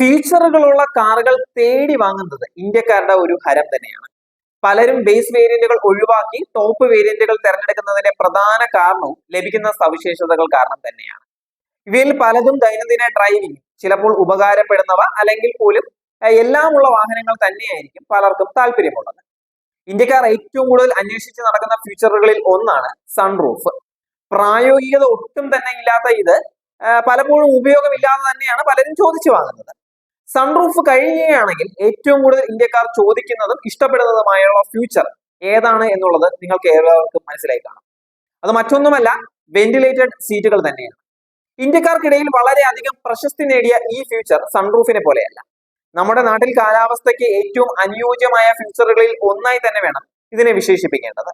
ഫീച്ചറുകളുള്ള കാറുകൾ തേടി വാങ്ങുന്നത് ഇന്ത്യക്കാരുടെ ഒരു ഹരം തന്നെയാണ്. പലരും ബേസ് വേരിയന്റുകൾ ഒഴിവാക്കി ടോപ്പ് വേരിയന്റുകൾ തിരഞ്ഞെടുക്കുന്നതിന്റെ പ്രധാന കാരണവും ലഭിക്കുന്ന സവിശേഷതകൾ കാരണം തന്നെയാണ്. ഇവയിൽ പലതും ദൈനംദിന ഡ്രൈവിംഗ് ചിലപ്പോൾ ഉപകാരപ്പെടുന്നവ അല്ലെങ്കിൽ പോലും എല്ലാമുള്ള വാഹനങ്ങൾ തന്നെയായിരിക്കും പലർക്കും താല്പര്യമുള്ളത്. ഇന്ത്യക്കാർ ഏറ്റവും കൂടുതൽ അന്വേഷിച്ച് നടക്കുന്ന ഫീച്ചറുകളിൽ ഒന്നാണ് സൺറൂഫ് പ്രായോഗികത ഒട്ടും തന്നെ ഇല്ലാത്ത ഇത് പലപ്പോഴും ഉപയോഗമില്ലാതെ തന്നെയാണ് പലരും ചോദിച്ചു വാങ്ങുന്നത്. സൺറൂഫ് കഴിയുകയാണെങ്കിൽ ഏറ്റവും കൂടുതൽ ഇന്ത്യക്കാർ ചോദിക്കുന്നതും ഇഷ്ടപ്പെടുന്നതുമായുള്ള ഫ്യൂച്ചർ ഏതാണ് എന്നുള്ളത് നിങ്ങൾക്ക് ഏവർക്കും മനസ്സിലായി കാണും. അത് മറ്റൊന്നുമല്ല വെന്റിലേറ്റഡ് സീറ്റുകൾ തന്നെയാണ്. ഇന്ത്യക്കാർക്കിടയിൽ വളരെയധികം പ്രശസ്തി നേടിയ ഈ ഫ്യൂച്ചർ സൺറൂഫിനെ പോലെയല്ല. നമ്മുടെ നാട്ടിൽ കാലാവസ്ഥയ്ക്ക് ഏറ്റവും അനുയോജ്യമായ ഫ്യൂച്ചറുകളിൽ ഒന്നായി തന്നെ വേണം ഇതിനെ വിശേഷിപ്പിക്കേണ്ടത്.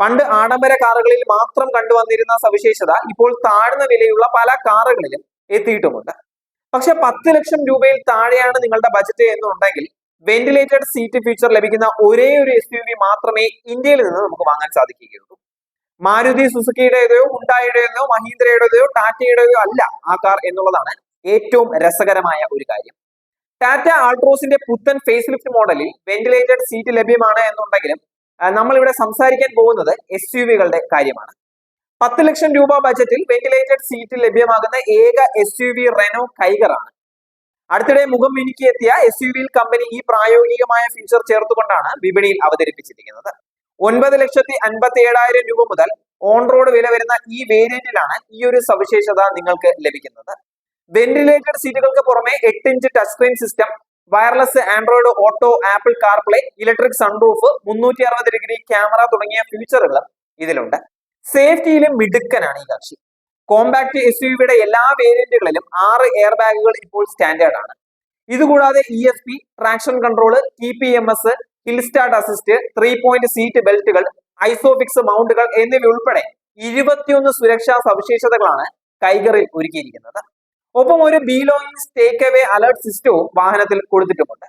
പണ്ട് ആഡംബര കാറുകളിൽ മാത്രം കണ്ടുവന്നിരുന്ന സവിശേഷത ഇപ്പോൾ താഴ്ന്ന വിലയുള്ള പല കാറുകളിലും എത്തിയിട്ടുമുണ്ട്. പക്ഷെ പത്ത് ലക്ഷം രൂപയിൽ താഴെയാണ് നിങ്ങളുടെ ബജറ്റ് എന്നുണ്ടെങ്കിൽ വെന്റിലേറ്റഡ് സീറ്റ് ഫീച്ചർ ലഭിക്കുന്ന ഒരേ ഒരു എസ് യു വി മാത്രമേ ഇന്ത്യയിൽ നിന്ന് നമുക്ക് വാങ്ങാൻ സാധിക്കുകയുള്ളൂ. മാരുതി സുസുക്കിയുടേതോ ഉണ്ടായുടേതോ മഹീന്ദ്രയുടേതോ ടാറ്റയുടേതോ അല്ല ആ കാർ എന്നുള്ളതാണ് ഏറ്റവും രസകരമായ ഒരു കാര്യം. ടാറ്റ ആൾട്രോസിന്റെ പുത്തൻ ഫേസ് ലിഫ്റ്റ് മോഡലിൽ വെന്റിലേറ്റഡ് സീറ്റ് ലഭ്യമാണ് എന്നുണ്ടെങ്കിലും ഇവിടെ സംസാരിക്കാൻ പോകുന്നത് എസ് യു വികളുടെ കാര്യമാണ്. പത്ത് ലക്ഷം രൂപ ബജറ്റിൽ വെന്റിലേറ്റഡ് സീറ്റ് ലഭ്യമാകുന്ന ഏക S U V Renault Kiger ആണ് അടുത്തിടെ മുഖം മിനുക്കിയെത്തിയ എസ് യു വിയിൽ കമ്പനി ഈ പ്രായോഗികമായ ഫീച്ചർ ചേർത്തുകൊണ്ടാണ് വിപണിയിൽ അവതരിപ്പിച്ചിരിക്കുന്നത്. ഒൻപത് ലക്ഷത്തി അൻപത്തി ഏഴായിരം രൂപ മുതൽ ഓൺ റോഡ് വില വരുന്ന ഈ വേരിയന്റിലാണ് ഈ ഒരു സവിശേഷത നിങ്ങൾക്ക് ലഭിക്കുന്നത്. വെന്റിലേറ്റഡ് സീറ്റുകൾക്ക് പുറമെ എട്ട് inch touch screen system wireless Android Auto Apple CarPlay electric sunroof മുന്നൂറ്റി അറുപത് ഡിഗ്രി ക്യാമറ തുടങ്ങിയ ഫീച്ചറുകൾ ഇതിലുണ്ട്. സേഫ്റ്റിയിലും മിടുക്കനാണ് ഈ കക്ഷി. കോമ്പാക്ട് എസ് യു വിയുടെ എല്ലാ വേരിയന്റുകളിലും ആറ് എയർ ബാഗുകൾ ഇപ്പോൾ സ്റ്റാൻഡേർഡ് ആണ്. ഇതുകൂടാതെ E S P traction control T P M S hill start assist three point seat ബെൽറ്റുകൾ ISOFIX മൗണ്ടുകൾ എന്നിവ ഉൾപ്പെടെ ഇരുപത്തിയൊന്ന് സുരക്ഷാ സവിശേഷതകളാണ് കൈഗറിൽ ഒരുക്കിയിരിക്കുന്നത്. ഒപ്പം ഒരു ബീലോയിങ് ടേക്ക് അവേ അലർട്ട് സിസ്റ്റവും വാഹനത്തിൽ കൊടുത്തിട്ടുമുണ്ട്.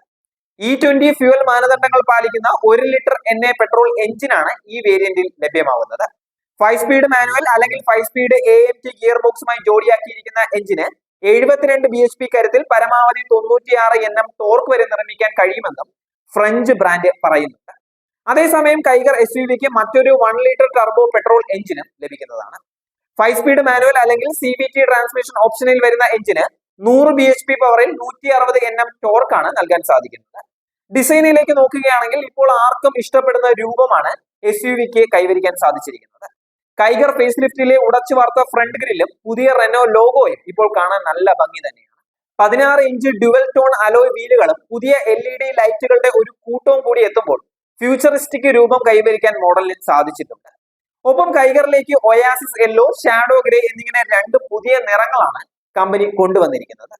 ഇ ട്വന്റി ഫ്യൂവൽ മാനദണ്ഡങ്ങൾ പാലിക്കുന്ന ഒരു ലിറ്റർ എൻ എ പെട്രോൾ എഞ്ചിനാണ് ഈ വേരിയന്റിൽ ലഭ്യമാവുന്നത്. ഫൈവ് സ്പീഡ് മാനുവൽ അല്ലെങ്കിൽ five speed A M T gear ബോക്സുമായി ജോഡിയാക്കിയിരിക്കുന്ന എഞ്ചിന് എഴുപത്തിരണ്ട് ബി എച്ച് പി കരുത്തിൽ പരമാവധി തൊണ്ണൂറ്റിയാറ് എൻ എം ടോർക്ക് വരെ നിർമ്മിക്കാൻ കഴിയുമെന്നും ഫ്രഞ്ച് ബ്രാൻഡ് പറയുന്നുണ്ട്. അതേസമയം കൈഗർ എസ് യു വിക്ക് മറ്റൊരു വൺ ലിറ്റർ ടർബോ പെട്രോൾ എഞ്ചിനും ലഭിക്കുന്നതാണ്. ഫൈവ് സ്പീഡ് മാനുവൽ അല്ലെങ്കിൽ സി ബി ടി ട്രാൻസ്മിഷൻ ഓപ്ഷനിൽ വരുന്ന എഞ്ചിന് നൂറ് ബി എച്ച് പി പവറിൽ നൂറ്റി അറുപത് എൻ എം ടോർക്കാണ് നൽകാൻ സാധിക്കുന്നത്. ഡിസൈനിലേക്ക് നോക്കുകയാണെങ്കിൽ ഇപ്പോൾ ആർക്കും ഇഷ്ടപ്പെടുന്ന രൂപമാണ് എസ് യു വിക്ക് കൈവരിക്കാൻ സാധിച്ചിരിക്കുന്നത്. കൈഗർ ഫേസ് ലിഫ്റ്റിലെ ഉടച്ചു വാർത്ത ഫ്രണ്ട് ഗ്രില്ലും പുതിയ റെനോ ലോഗോയും ഇപ്പോൾ കാണാൻ നല്ല ഭംഗി തന്നെയാണ്. പതിനാറ് ഇഞ്ച് ഡ്യുവൽ ടോൺ അലോയ് വീലുകളും പുതിയ എൽ ഇ ഡി ലൈറ്റുകളുടെ ഒരു കൂട്ടവും കൂടി എത്തുമ്പോൾ ഫ്യൂച്ചറിസ്റ്റിക് രൂപം കൈവരിക്കാൻ മോഡലിന് സാധിച്ചിട്ടുണ്ട്. ഒപ്പം കൈഗറിലേക്ക് ഒയാസിസ് യെല്ലോ ഷാഡോ ഗ്രേ എന്നിങ്ങനെ രണ്ട് പുതിയ നിറങ്ങളാണ് കമ്പനി കൊണ്ടുവന്നിരിക്കുന്നത്.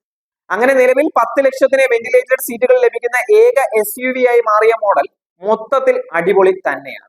അങ്ങനെ നിലവിൽ പത്ത് ലക്ഷത്തിന് വെന്റിലേറ്റഡ് സീറ്റുകൾ ലഭിക്കുന്ന ഏക എസ് യു വി ആയി മാറിയ മോഡൽ മൊത്തത്തിൽ അടിപൊളി തന്നെയാണ്.